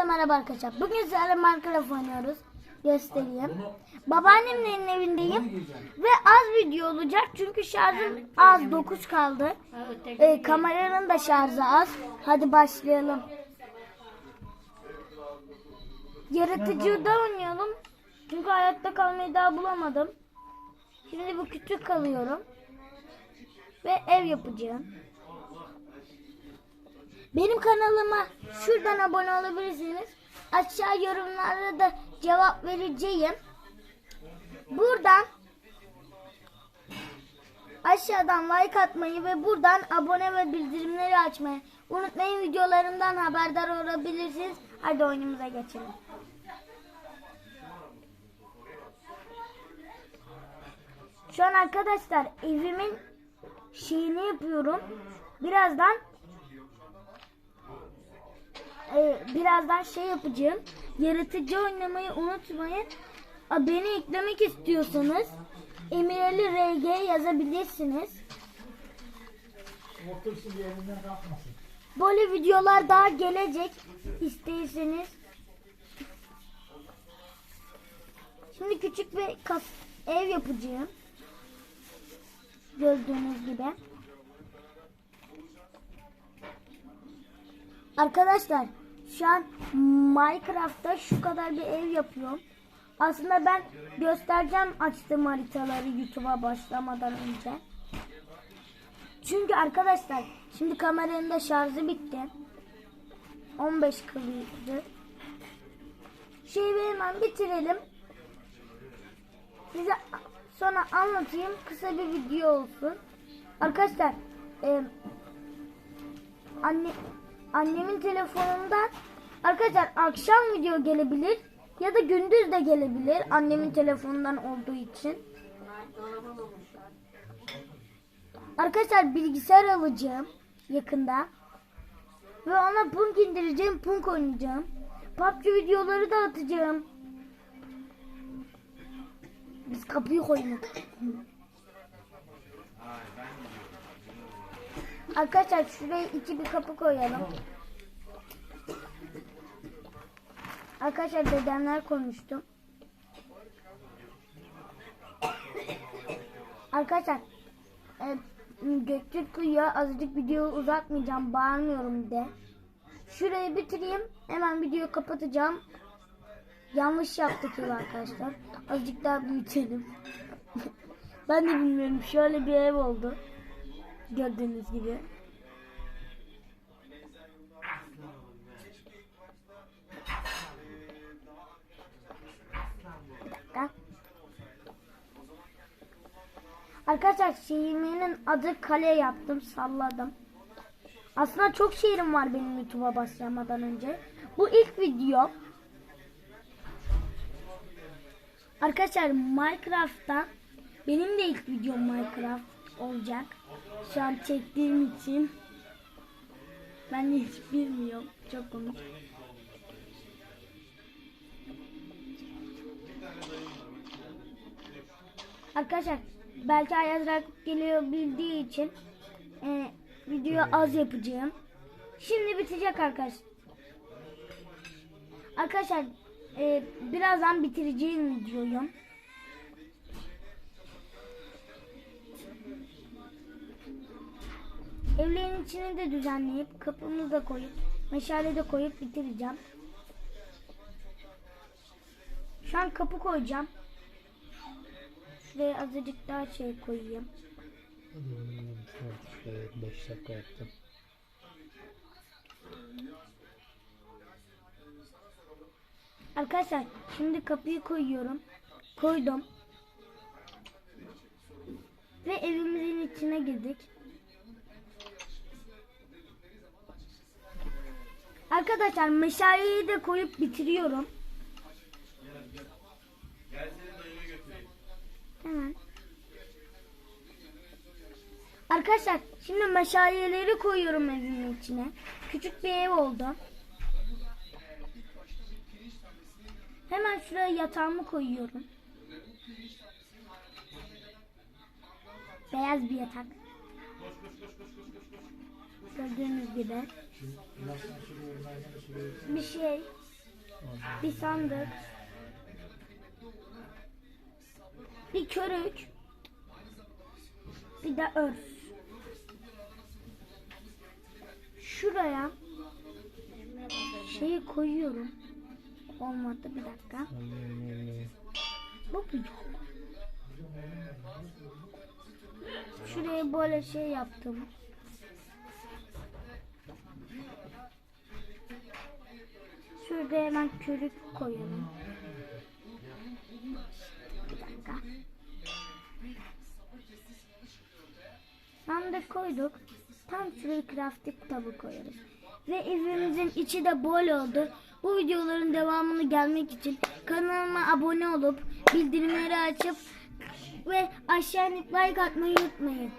Hepinize merhaba arkadaşlar. Bugün sizlerle Minecraft oynuyoruz. Göstereyim. Babaannemin evindeyim. Ve az video olacak çünkü şarjım az 9 kaldı. Ee, kameranın da şarjı az. Hadi başlayalım. Yaratıcıda oynayalım. Çünkü hayatta kalmayı daha bulamadım. Şimdi bu küçük kalıyorum. Ve ev yapacağım. Benim kanalıma şuradan abone olabilirsiniz. Aşağı yorumlara da cevap vereceğim. Buradan aşağıdan like atmayı ve buradan abone ve bildirimleri açmayı unutmayın. Videolarımdan haberdar olabilirsiniz. Hadi oyunumuza geçelim. Şu an arkadaşlar evimin şeyini yapıyorum. Birazdan e, birazdan şey yapacağım. Yaratıcı oynamayı unutmayın. A, Beni eklemek istiyorsanız Emireli RG yazabilirsiniz. Böyle videolar daha gelecek isterseniz. Şimdi küçük bir kas ev yapacağım. Gördüğünüz gibi. Arkadaşlar şu an Minecraft'ta şu kadar bir ev yapıyorum. Aslında ben göstereceğim açtığım haritaları YouTube'a başlamadan önce. Çünkü arkadaşlar şimdi kameranın da şarjı bitti. 15 kalıyordu. Şeyi hemen bitirelim. Size sonra anlatayım. Kısa bir video olsun. Arkadaşlar e, anne annemin telefonundan arkadaşlar akşam video gelebilir ya da gündüz de gelebilir annemin telefonundan olduğu için. Arkadaşlar bilgisayar alacağım yakında. Ve ona punk indireceğim, punk oynayacağım. PUBG videoları da atacağım. Biz kapıyı koyduk. Arkadaşlar şuraya iki bir kapı koyalım. Arkadaşlar dedemler koymuştum. Arkadaşlar e, Göktürk Kuyu'ya azıcık videoyu uzatmayacağım. Bağırmıyorum de. Şurayı bitireyim. Hemen videoyu kapatacağım. Yanlış yaptık gibi arkadaşlar. Azıcık daha büyütelim. ben de bilmiyorum. Şöyle bir ev oldu. Gördüğünüz gibi. Arkadaşlar şehrimin adı kale yaptım salladım. Aslında çok şehrim var benim YouTube'a başlamadan önce. Bu ilk video. Arkadaşlar Minecraft'ta benim de ilk videom Minecraft olacak. Şu an çektiğim için ben hiç bilmiyorum. Çok komik. Arkadaşlar belki Ayaz Rakip geliyor bildiği için e, video az yapacağım. Şimdi bitecek arkadaşlar. Arkadaşlar e, birazdan bitireceğim videoyu. Evlerin içini de düzenleyip kapımı da koyup meşale de koyup bitireceğim. Şu an kapı koyacağım. Şuraya azıcık daha şey koyayım. 5 dakika yaptım. Arkadaşlar şimdi kapıyı koyuyorum. Koydum. Ve evimizin içine girdik. Arkadaşlar meşaleyi de koyup bitiriyorum. Hemen. Arkadaşlar şimdi meşaleleri koyuyorum evimin içine. Küçük bir ev oldu. Hemen şuraya yatağımı koyuyorum. Beyaz bir yatak. Gördüğünüz gibi. Nasıl sürüyorum, aynen sürüyorum. Bir şey Bir sandık. Bir körük. Bir de örs. Şuraya şeyi koyuyorum. Olmadı bir dakika. Bu mu? Şuraya böyle şey yaptım. Şurada hemen körük koyalım. Bir dakika. Sandık koyduk. Tam şuraya crafting tabı koyarız. Ve evimizin içi de bol oldu. Bu videoların devamını gelmek için kanalıma abone olup bildirimleri açıp ve aşağıya like atmayı unutmayın.